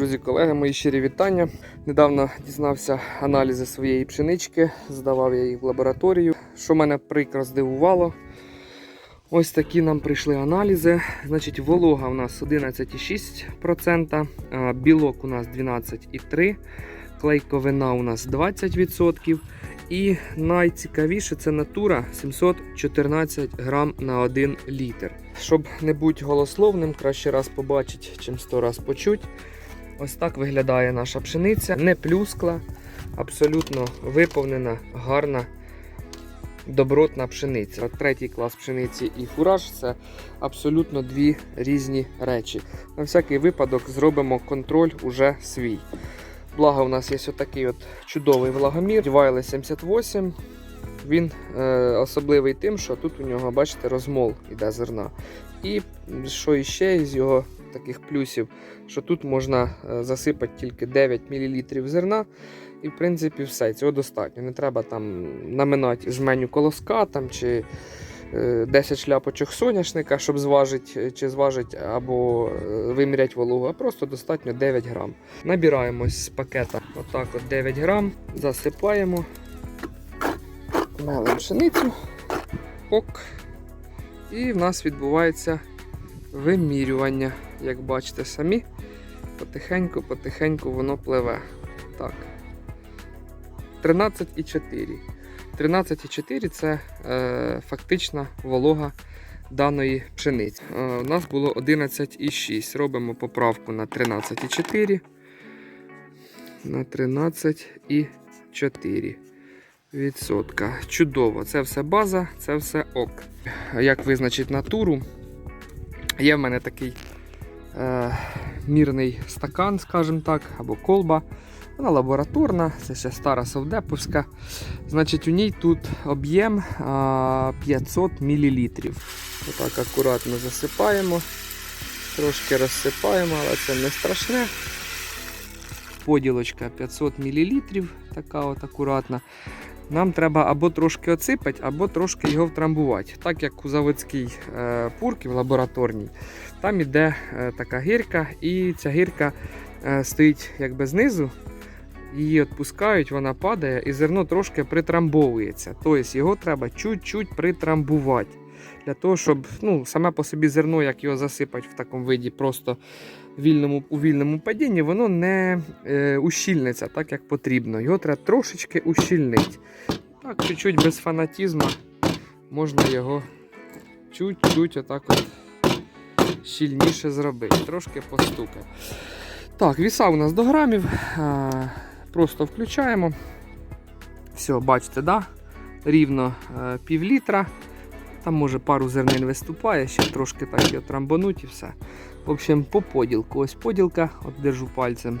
Друзі, колеги, мої щирі вітання. Недавно дізнався аналізи своєї пшенички, здавав я їх в лабораторію. Що мене прикро здивувало, ось такі нам прийшли аналізи. Значить, волога у нас 11,6%, білок у нас 12,3%, клейковина у нас 20%. І найцікавіше це натура 714 грам на 1 літр. Щоб не бути голословним, краще раз побачити, чим 100 раз почуть. Ось так виглядає наша пшениця. Не плюскла, абсолютно виповнена, гарна, добротна пшениця. Третій клас пшениці і фураж це абсолютно дві різні речі. На всякий випадок зробимо контроль уже свій. Благо, у нас є отакий от чудовий влагомір, Вайле 78. Він е, особливий тим, що тут у нього, бачите, розмол іде зерна. І що іще із його таких плюсів, що тут можна е, засипати тільки 9 мл зерна. І, в принципі, все, цього достатньо. Не треба там наминати жменю колоска там, чи е, 10 шляпочок соняшника, щоб зважити чи зважити або е, виміряти вологу, а просто достатньо 9 грам. Набираємо з пакета отак от 9 грам, засипаємо, мелимо пшеницю, ок. І в нас відбувається вимірювання. Як бачите самі, потихеньку-потихеньку воно пливе. Так. 13,4. 13,4 це е, фактична волога даної пшениці. Е, у нас було 11,6. Робимо поправку на 13,4. На 13,4 відсотка. Чудово, це все база, це все ок. Як визначити натуру? Є в мене такий е, мірний стакан, скажімо так, або колба. Вона лабораторна, це ще стара совдеповська. Значить, у ній тут об'єм 500 мл. Отак акуратно засипаємо, трошки розсипаємо, але це не страшне. Поділочка 500 мл, така от акуратна. Нам треба або трошки оципати, або трошки його втрамбувати. Так як у заводській е, пурці в лабораторній, там іде е, така гірка, і ця гірка е, стоїть якби знизу. Її відпускають, вона падає і зерно трошки притрамбовується. Тобто його треба чуть-чуть притрамбувати. Для того, щоб ну, саме по собі зерно, як його засипати в такому виді, просто вільному, у вільному падінні, воно не е, ущільниться так, як потрібно. Його треба трошечки ущільнити. Так, чуть-чуть без фанатізму можна його чуть-чуть отак от щільніше зробити. Трошки постукати. Так, віса у нас до грамів. А, Просто включаємо. Все, бачите, да? рівно е, пів літра. Там може пару зернин виступає, ще трошки так його трамбануть і все. В общем, по поділку. Ось поділка, от держу пальцем.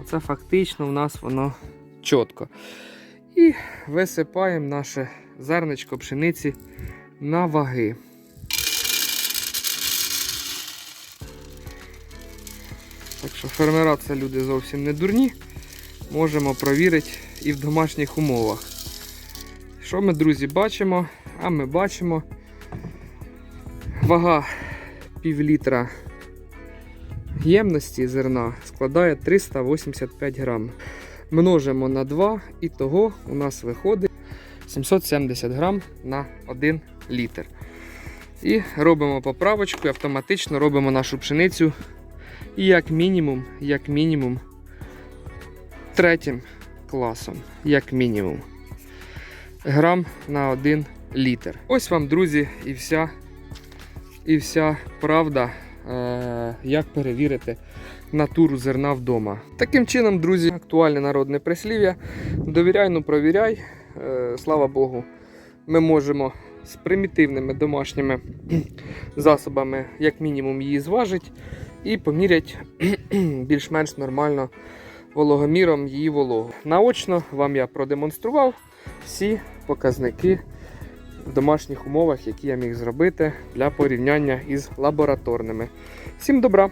Оце фактично в нас воно чітко. І висипаємо наше зерничко пшениці на ваги. Так що фермера це люди зовсім не дурні. Можемо провірити і в домашніх умовах. Що ми, друзі, бачимо? А ми бачимо вага пів літра ємності зерна складає 385 грам. Множимо на 2 і того у нас виходить 770 грам на 1 літр. І робимо поправочку і автоматично робимо нашу пшеницю. І як мінімум, як мінімум, третім класом, як мінімум. Грам на 1 літр. Ось вам, друзі, і вся, і вся правда, е- як перевірити натуру зерна вдома. Таким чином, друзі, актуальне народне прислів'я. Довіряй, ну провіряй. Е- слава Богу, ми можемо з примітивними домашніми засобами, як мінімум, її зважити і поміряти більш-менш нормально вологоміром її вологу. Наочно вам я продемонстрував всі показники в домашніх умовах, які я міг зробити для порівняння із лабораторними. Всім добра!